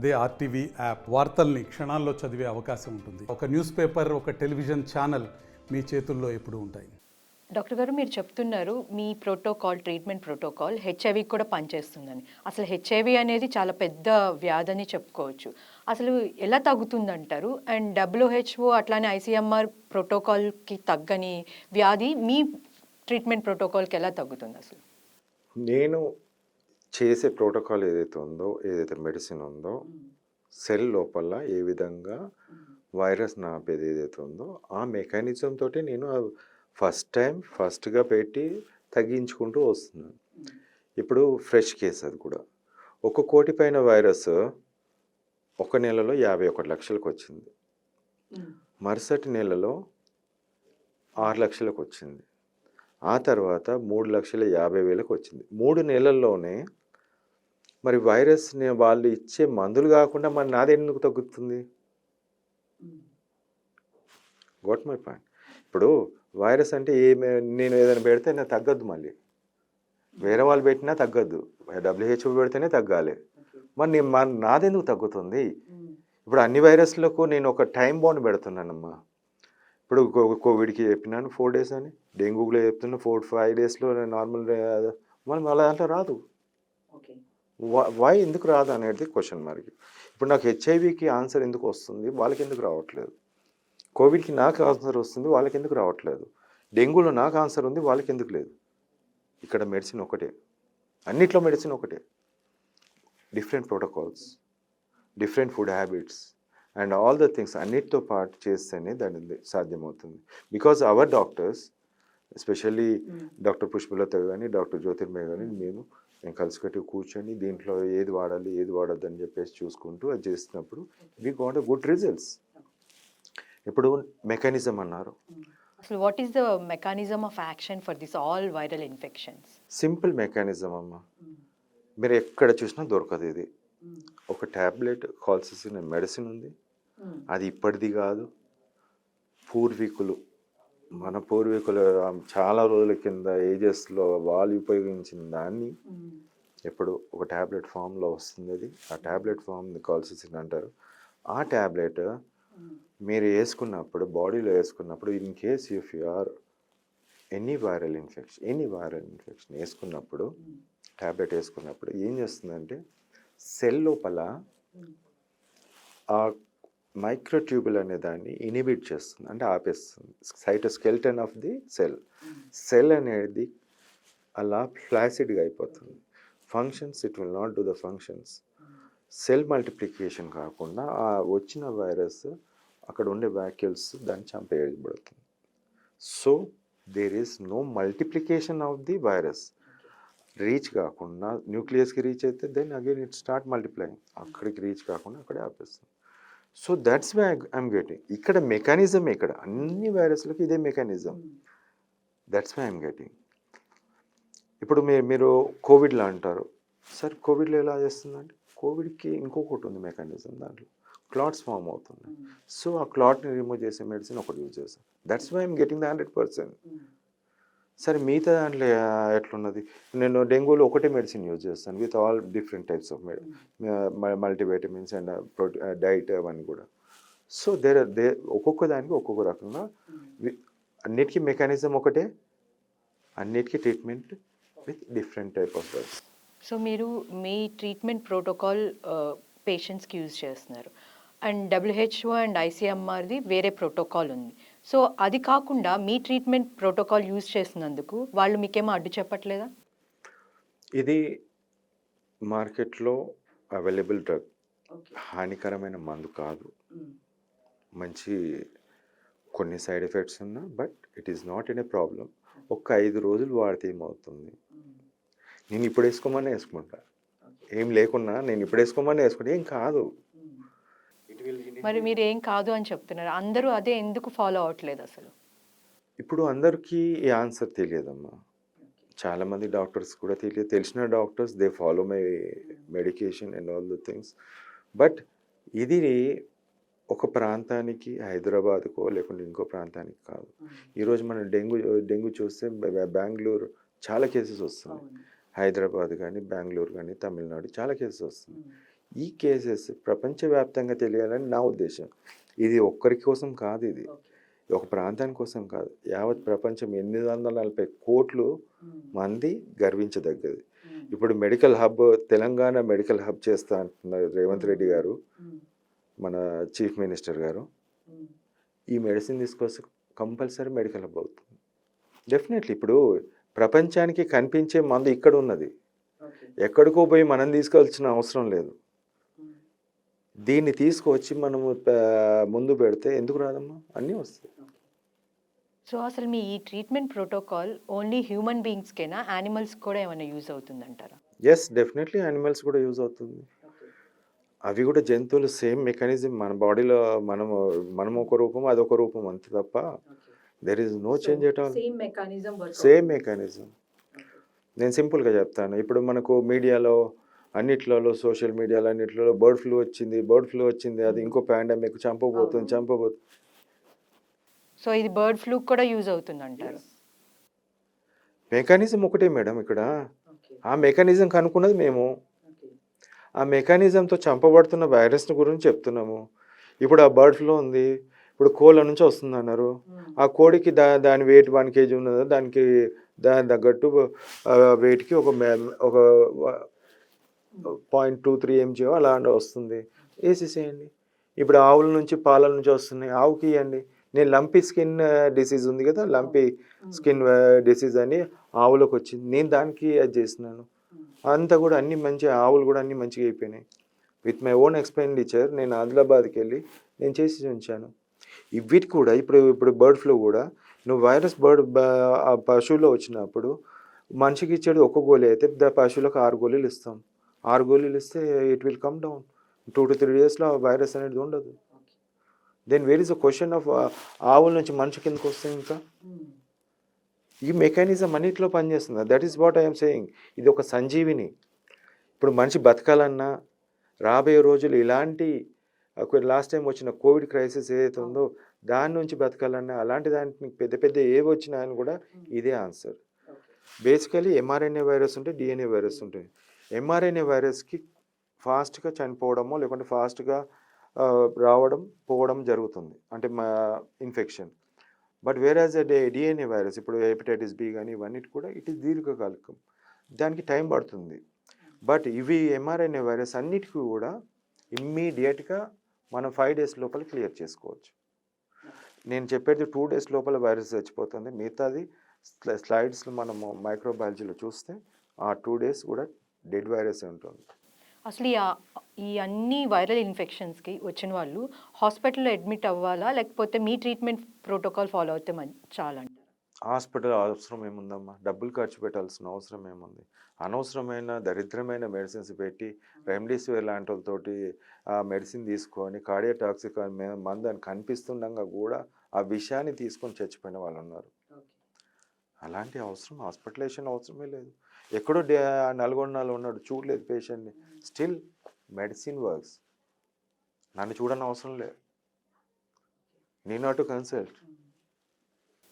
అదే RTV app వార్తల్ని క్షణాల్లో చదివే అవకాశం ఉంటుంది. ఒక న్యూస్ పేపర్ ఒక టెలివిజన్ ఛానల్ మీ చేతుల్లో ఎప్పుడూ ఉంటాయి. డాక్టర్ గారు మీరు చెప్తున్నారు మీ ప్రోటోకాల్ ట్రీట్మెంట్ ప్రోటోకాల్ హెచ్ఐవి కూడా పనిచేస్తుందని. అసలు హెచ్ఐవి అనేది చాలా పెద్ద వ్యాధి అని చెప్పుకోవచ్చు. అసలు ఎలా తగ్గుతుందంటారు? అండ్ డబ్ల్యూహెచ్ఓ అట్లానే ఐసీఎంఆర్ ప్రోటోకాల్కి తగ్గని వ్యాధి మీ ట్రీట్మెంట్ ప్రోటోకాల్కి ఎలా తగ్గుతుంది అసలు? నేను చేసే ప్రోటోకాల్ ఏదైతే ఉందో ఏదైతే మెడిసిన్ ఉందో సెల్ లోపల ఏ విధంగా వైరస్ నాపేది ఏదైతే ఉందో ఆ మెకానిజం తోటి నేను ఫస్ట్ టైం ఫస్ట్గా పెట్టి తగ్గించుకుంటూ వస్తున్నాను. ఇప్పుడు ఫ్రెష్ కేసు అది కూడా. ఒక కోటి పైన వైరస్ ఒక నెలలో యాభై ఒకటి లక్షలకు వచ్చింది. మరుసటి నెలలో ఆరు లక్షలకు వచ్చింది. ఆ తర్వాత మూడు లక్షల యాభై వేలకు వచ్చింది. మూడు నెలల్లోనే మరి వైరస్ని వాళ్ళు ఇచ్చే మందులు కాకుండా మరి నాది ఎందుకు తగ్గుతుంది? గోట్ మై పాయింట్ ఇప్పుడు వైరస్ అంటే ఏ నేను ఏదైనా పెడితే నాకు తగ్గద్దు మళ్ళీ. వేరే వాళ్ళు పెట్టినా తగ్గద్దు. డబ్ల్యూహెచ్ఓ పెడితేనే తగ్గాలి. మరి నేను మా నాదెందుకు తగ్గుతుంది? ఇప్పుడు అన్ని వైరస్లకు నేను ఒక టైం బాండ్ పెడుతున్నానమ్మా. ఇప్పుడు కోవిడ్కి చెప్పినాను ఫోర్ డేస్ అని. డెంగ్యూలో చెప్తున్నా ఫోర్ ఫైవ్ డేస్లో నార్మల్ మళ్ళీ అలా దాంట్లో రాదు. వై ఎందుకు రాదు అనేది క్వశ్చన్ మార్క్ ఇప్పుడు నాకు హెచ్ఐవికి ఆన్సర్ ఎందుకు వస్తుంది? వాళ్ళకి ఎందుకు రావట్లేదు? కోవిడ్కి నాకు ఆన్సర్ వస్తుంది వాళ్ళకి ఎందుకు రావట్లేదు? డెంగూలో నాకు ఆన్సర్ ఉంది వాళ్ళకి ఎందుకు లేదు? ఇక్కడ మెడిసిన్ ఒకటే. అన్నిట్లో మెడిసిన్ ఒకటే. Different protocols different food habits and all the things అన్నిటితో పాటు చేస్తేనే దాని సాధ్యమవుతుంది. Because our doctors especially doctor Pushpalatha కానీ డాక్టర్ జ్యోతిర్మయ కానీ మేము మేము కలిసికట్టి కూర్చొని దీంట్లో ఏది వాడాలి ఏది వాడద్దు అని చెప్పేసి చూసుకుంటూ అది చేసినప్పుడు వీ గాట్ గుడ్ రిజల్ట్స్ ఇప్పుడు మెకానిజం అన్నారు. అసలు what is the mechanism of action for this all viral infections simple mechanism అమ్మ. మీరు ఎక్కడ చూసినా దొరకదు ఇది. ఒక ట్యాబ్లెట్ కాల్సిసిన్ మెడిసిన్ ఉంది. అది ఇప్పటిది కాదు. పూర్వీకులు మన పూర్వీకులు చాలా రోజుల కింద ఏజెస్లో వాళ్ళు ఉపయోగించిన దాన్ని ఎప్పుడు ఒక ట్యాబ్లెట్ ఫామ్లో వస్తుంది అది. ఆ ట్యాబ్లెట్ ఫామ్ని కాల్సిసిన్ అంటారు. ఆ ట్యాబ్లెట్ మీరు వేసుకున్నప్పుడు బాడీలో వేసుకున్నప్పుడు in case if you are any viral infection any viral infection వేసుకున్నప్పుడు ట్యాబ్లెట్ వేసుకున్నప్పుడు ఏం చేస్తుందంటే సెల్ లోపల ఆ మైక్రోట్యూబుల్ అనే దాన్ని ఇనిబిట్ చేస్తుంది అంటే ఆపేస్తుంది. Cytoskeleton of the cell. Cell అనేది అలా ఫ్లాసిడ్గా అయిపోతుంది. Functions it will not do the functions. Cell multiplication కాకుండా ఆ వచ్చిన వైరస్ అక్కడ ఉండే వ్యాక్యూల్స్ దాన్ని చంపేయబడుతుంది. So there is no multiplication of the virus. Reach కాకుండా న్యూక్లియస్కి రీచ్ అయితే then again it start multiplying అక్కడికి రీచ్ కాకుండా అక్కడే ఆపేస్తుంది. So that's why I'm getting ఇక్కడ మెకానిజం ఇక్కడ అన్ని వైరస్లకు ఇదే mechanism that's why I'm getting ఇప్పుడు మీరు మీరు కోవిడ్లో అంటారు సార్ కోవిడ్లో ఎలా చేస్తుందంటే కోవిడ్కి ఇంకొకటి ఉంది మెకానిజం దాంట్లో క్లాట్స్ ఫామ్ అవుతుంది సో ఆ క్లాట్ని రిమూవ్ చేసే మెడిసిన్ ఒకటి యూజ్ చేస్తాం that's why I'm getting the hundred percent సరే మిగతా దాంట్లో ఎట్లున్నది? నేను డెంగ్యూలో ఒకటే మెడిసిన్ యూజ్ చేస్తాను with all different types of medi multivitamins and protein diet అవన్నీ కూడా. సో దేర్ దే ఒక్కొక్క దానికి ఒక్కొక్క రకంగా అన్నిటికీ మెకానిజం ఒకటే అన్నిటికీ treatment with different type of drugs so మీరు మీ ట్రీట్మెంట్ ప్రోటోకాల్ పేషెంట్స్కి యూజ్ చేస్తున్నారు. అండ్ డబ్ల్యూహెచ్ఓ అండ్ ఐసీఎంఆర్ది వేరే ప్రోటోకాల్ ఉంది. సో అది కాకుండా మీ ట్రీట్మెంట్ ప్రోటోకాల్ యూజ్ చేసినందుకు వాళ్ళు మీకేమో అడ్డు చెప్పట్లేదా? ఇది మార్కెట్లో అవైలబుల్ డ్రగ్ హానికరమైన మందు కాదు. మంచి కొన్ని సైడ్ ఎఫెక్ట్స్ ఉన్నా but it is not in a problem ఒక్క ఐదు రోజులు వాడితే ఏమవుతుంది? నేను ఇప్పుడు వేసుకోమని వేసుకుంటా. ఏం లేకున్నా నేను ఇప్పుడు వేసుకోమని వేసుకుంటా. ఏం కాదు. మరి మీరు ఏం కాదు అని చెప్తున్నారు. అందరూ అదే ఎందుకు ఫాలో అవ్వట్లేదు అసలు? ఇప్పుడు అందరికీ ఈ ఆన్సర్ తెలియదమ్మా. చాలామంది డాక్టర్స్ కూడా తెలియదు. తెలిసిన doctors they follow my medication and all the things. But ఇది ఒక ప్రాంతానికి హైదరాబాద్కో లేకుంటే ఇంకో ప్రాంతానికి కాదు. ఈరోజు మనం డెంగ్యూ డెంగ్యూ చూస్తే బెంగళూరు చాలా కేసెస్ వస్తున్నాయి. హైదరాబాద్ కానీ బెంగళూరు కానీ తమిళనాడు చాలా కేసెస్ వస్తున్నాయి. ఈ కేసెస్ ప్రపంచవ్యాప్తంగా తెలియాలని నా ఉద్దేశం. ఇది ఒక్కరి కోసం కాదు ఇది. ఒక ప్రాంతాని కోసం కాదు. యావత్ ప్రపంచం ఎనిమిది వందల నలభై కోట్లు మంది గర్వించదగ్గది. ఇప్పుడు medical hub Telangana medical hub చేస్తా అంటున్నారు రేవంత్ రెడ్డి గారు మన చీఫ్ మినిస్టర్ గారు. ఈ మెడిసిన్ తీసుకొస్తే కంపల్సరీ మెడికల్ హబ్ అవుతుంది. డెఫినెట్లీ ఇప్పుడు ప్రపంచానికి కనిపించే మందు ఇక్కడ ఉన్నది. ఎక్కడికో పోయి మనం తీసుకోవాల్సిన అవసరం లేదు. దీన్ని తీసుకొచ్చి మనము ముందు పెడితే ఎందుకు రాదమ్మా? అన్నీ వస్తాయి. సో అసలు మీ ఈ ట్రీట్మెంట్ ప్రోటోకాల్ ఓన్లీ హ్యూమన్ బీయింగ్స్కేనా? యానిమల్స్ కూడా ఏమైనా యూజ్ అవుతుందంటారా? ఎస్ డెఫినెట్లీ యానిమల్స్ కూడా యూజ్ అవుతుంది. అవి కూడా జంతువులు సేమ్ మెకానిజం మన బాడీలో మనము మనం ఒక రూపం అదొక రూపం అంతే తప్ప there is no change at all same mechanism same mechanism నేను సింపుల్గా చెప్తాను. ఇప్పుడు మనకు మీడియాలో అన్నిట్లలో సోషల్ మీడియాలో అన్నిట్లలో బర్డ్ ఫ్లూ వచ్చింది బర్డ్ ఫ్లూ వచ్చింది అది ఇంకో పాండమిక్ చంపబోతుంది చంపబోతుంది సో ఇది బర్డ్ ఫ్లూ కూడా యూజ్ అవుతుందంటారు? మెకానిజం ఒకటే మేడం ఇక్కడ. ఆ మెకానిజం కనుక్కున్నది మేము. ఆ మెకానిజంతో చంపబడుతున్న వైరస్ని గురించి చెప్తున్నాము. ఇప్పుడు ఆ బర్డ్ ఫ్లూ ఉంది ఇప్పుడు కోళ్ళ నుంచి వస్తుంది అన్నారు ఆ కోడికి దా దాని వెయిట్ వన్ కేజీ ఉన్నదో? దానికి దాని తగ్గట్టు వెయిట్కి ఒక మే- ఒక పాయింట్ టూ త్రీ ఎంజిఓ అలా వస్తుంది. వేసేసేయండి ఇప్పుడు ఆవుల నుంచి పాల నుంచి వస్తున్నాయి. ఆవుకి ఇవ్వండి నేను లంపీ స్కిన్ డిసీజ్ ఉంది కదా లంపీ స్కిన్ డిసీజ్ అని ఆవులకు వచ్చింది. నేను దానికి అది చేసినాను అంతా కూడా అన్ని మంచి ఆవులు కూడా అన్ని మంచిగా అయిపోయినాయి. విత్ మై ఓన్ ఎక్స్పెండిచర్ నేను ఆదిలాబాద్కి వెళ్ళి నేను చేసి ఉంచాను. ఈ వీటికి కూడా ఇప్పుడు ఇప్పుడు బర్డ్ ఫ్లూ కూడా నువ్వు వైరస్ బర్డ్ పశువులో వచ్చినప్పుడు మనిషికి ఇచ్చేది ఒక్క గోళీ అయితే పశువులకు ఆరు గోళీలు ఇస్తాం. ఆరు గోళీలు ఇస్తే it will come down two to three డేస్లో వైరస్ అనేది ఉండదు. Then where is a question of ఆవుల నుంచి మనిషి కిందకు వస్తే ఇంకా? ఈ మెకానిజం అన్నిట్లో పనిచేస్తుంది. That is what I'm saying ఇది ఒక సంజీవిని. ఇప్పుడు మనిషి బతకాలన్నా రాబోయే రోజులు ఇలాంటి లాస్ట్ టైం వచ్చిన కోవిడ్ క్రైసిస్ ఏదైతే ఉందో దాని నుంచి బతకాలన్నా అలాంటి దానికి పెద్ద పెద్ద ఏవి వచ్చినా అని కూడా ఇదే ఆన్సర్ బేసికలీ ఎంఆర్ఎన్ఏ వైరస్ ఉంటే డిఎన్ఏ వైరస్ ఉంటుంది ఎంఆర్ఎన్ఏ వైరస్కి ఫాస్ట్గా చనిపోవడమో లేకుంటే ఫాస్ట్గా రావడం పోవడం జరుగుతుంది. అంటే మా infection. But whereas the DNA virus ఇప్పుడు హెపటైటిస్ బి కానీ ఇవన్నిటి కూడా ఇట్ ఈస్ దీర్ఘకాలికం. దానికి టైం పడుతుంది. బట్ ఇవి ఎంఆర్ఎన్ఏ వైరస్ అన్నిటికీ కూడా ఇమ్మీడియట్గా మనం ఫైవ్ డేస్ లోపల క్లియర్ చేసుకోవచ్చు. నేను చెప్పేది టూ డేస్ లోపల వైరస్ చచ్చిపోతుంది. మిగతాది స్లైడ్స్లో మనము మైక్రోబయాలజీలో చూస్తే ఆ టూ డేస్ కూడా డెడ్ వైరస్ ఉంటుంది. అసలు ఈ అన్ని వైరల్ ఇన్ఫెక్షన్స్కి వచ్చిన వాళ్ళు హాస్పిటల్లో అడ్మిట్ అవ్వాలా? లేకపోతే మీ ట్రీట్మెంట్ ప్రోటోకాల్ ఫాలో అయితే మం- చాలంటారా? హాస్పిటల్ అవసరం ఏముందమ్మా? డబ్బులు ఖర్చు పెట్టాల్సిన అవసరం ఏముంది? అనవసరమైన దరిద్రమైన మెడిసిన్స్ పెట్టి రెమ్డెసివిర్ లాంటి వాళ్ళతోటి ఆ మెడిసిన్ తీసుకొని కార్డియా టాక్సిక్ మందు అని కనిపిస్తుండగా కూడా ఆ విషయాన్ని తీసుకొని చచ్చిపోయిన వాళ్ళు ఉన్నారు అలాంటి అవసరం హాస్పిటలైజేషన్ అవసరమే లేదు. ఎక్కడో నల్గొండలో ఉన్నాడు చూడలేదు పేషెంట్ని. Still medicine works. నన్ను చూడని అవసరం లేదు. నేను నాట్ కన్సల్ట్.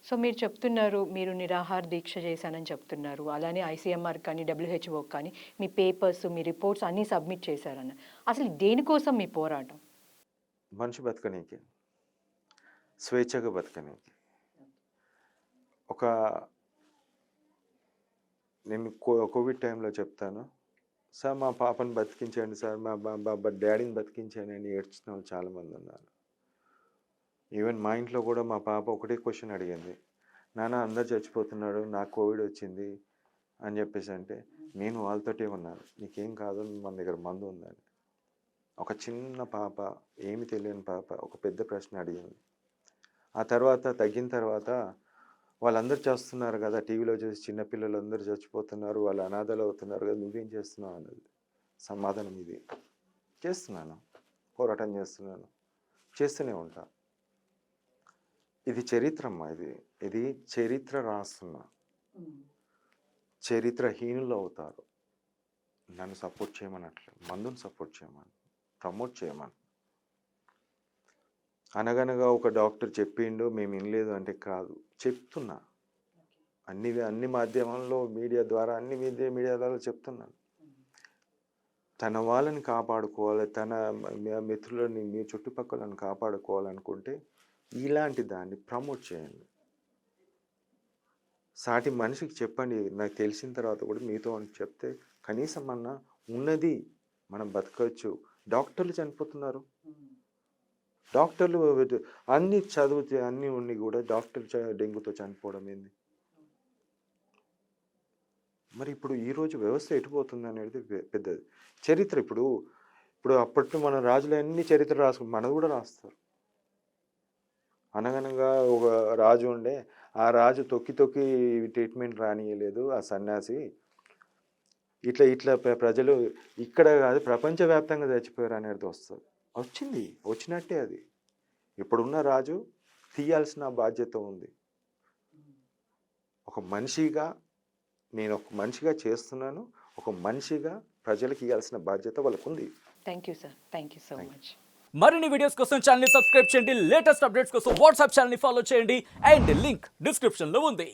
సో మీరు చెప్తున్నారు మీరు నిరాహార దీక్ష చేశానని చెప్తున్నారు. అలానే ఐసీఎంఆర్ కానీ డబ్ల్యూహెచ్ఓ కానీ మీ పేపర్స్ మీ రిపోర్ట్స్ అన్నీ సబ్మిట్ చేశారన్న. అసలు దేనికోసం మీ పోరాటం? మనిషి బతకనీకి. స్వేచ్ఛగా బతకనీకి. ఒక నేను కో కోవిడ్ టైంలో చెప్తాను. సార్ మా పాపని బతికించండి సార్. మా బాబా డాడీని బతికించండి అని ఏడ్చిన వాళ్ళు చాలామంది ఉన్నారు. ఈవెన్ మా ఇంట్లో కూడా మా పాప ఒకటే క్వశ్చన్ అడిగింది. నాన్న అందరు చచ్చిపోతున్నాడు నాకు కోవిడ్ వచ్చింది అని చెప్పేసి అంటే నేను వాళ్ళతోటే ఉన్నాను. నీకేం కాదు. మన దగ్గర మందు ఉందని. ఒక చిన్న పాప ఏమి తెలియని పాప ఒక పెద్ద ప్రశ్న అడిగింది. ఆ తర్వాత తగ్గిన తర్వాత వాళ్ళందరూ చేస్తున్నారు కదా! టీవీలో చూసి చిన్నపిల్లలు అందరూ చచ్చిపోతున్నారు వాళ్ళు అనాథలు అవుతున్నారు కదా! నువ్వేం చేస్తున్నావు అన్నది. సమాధానం ఇది. చేస్తున్నాను. పోరాటం చేస్తున్నాను. చేస్తూనే ఉంటా. ఇది చరిత్రమ్మా ఇది. ఇది చరిత్ర రాస్తున్నా. చరిత్రహీనులు అవుతారు. నన్ను సపోర్ట్ చేయమనట్లే. మందుని సపోర్ట్ చేయమని. ప్రమోట్ చేయమని. అనగనగా ఒక డాక్టర్ చెప్పిండు మేము వినలేదు అంటే కాదు. చెప్తున్నా. అన్ని అన్ని మాధ్యమాల్లో మీడియా ద్వారా అన్ని మీడియా మీడియా ద్వారా చెప్తున్నాను. తన వాళ్ళని కాపాడుకోవాలి తన మిత్రులని మీ చుట్టుపక్కలను కాపాడుకోవాలనుకుంటే ఇలాంటి దాన్ని ప్రమోట్ చేయండి. సాటి మనిషికి చెప్పండి నాకు తెలిసిన తర్వాత కూడా మీతో అని చెప్తే కనీసం అన్న ఉన్నది మనం బతకవచ్చు. డాక్టర్లు చనిపోతున్నారు. డాక్టర్లు అన్ని చదువు అన్నీ ఉండి కూడా డాక్టర్లు చ- డెంగ్యూతో చనిపోవడం ఏంది? మరి ఇప్పుడు ఈరోజు వ్యవస్థ ఎటుపోతుంది అనేది పెద్దది. చరిత్ర ఇప్పుడు ఇప్పుడు అప్పట్లో మన రాజులు అన్ని చరిత్ర రాసుకుని మనది కూడా రాస్తారు. అనగనగా ఒక రాజు ఉండే ఆ రాజు తొక్కి తొక్కి ట్రీట్మెంట్ రానియలేదు ఆ సన్యాసి. ఇట్లా ఇట్లా ప్ర- ప్రజలు ఇక్కడ కాదు ప్రపంచవ్యాప్తంగా చచ్చిపోయారు అనేది వస్తుంది. వచ్చింది వచ్చినట్టే అది. ఇప్పుడున్న రాజు తీయాల్సిన బాధ్యత ఉంది. ఒక మనిషిగా నేను ఒక మనిషిగా చేస్తున్నాను ఒక మనిషిగా ప్రజలకు ఇవ్వాల్సిన బాధ్యత వాళ్ళకు ఉంది thank you sir thank you so much మరిన్ని వీడియోస్ కోసం ఛానల్ సబ్స్క్రైబ్ చేయండి. లేటెస్ట్ అప్డేట్స్ కోసం వాట్సాప్ ఛానల్ ఫాలో చేయండి. అండ్ లింక్ డిస్క్రిప్షన్లో ఉంది.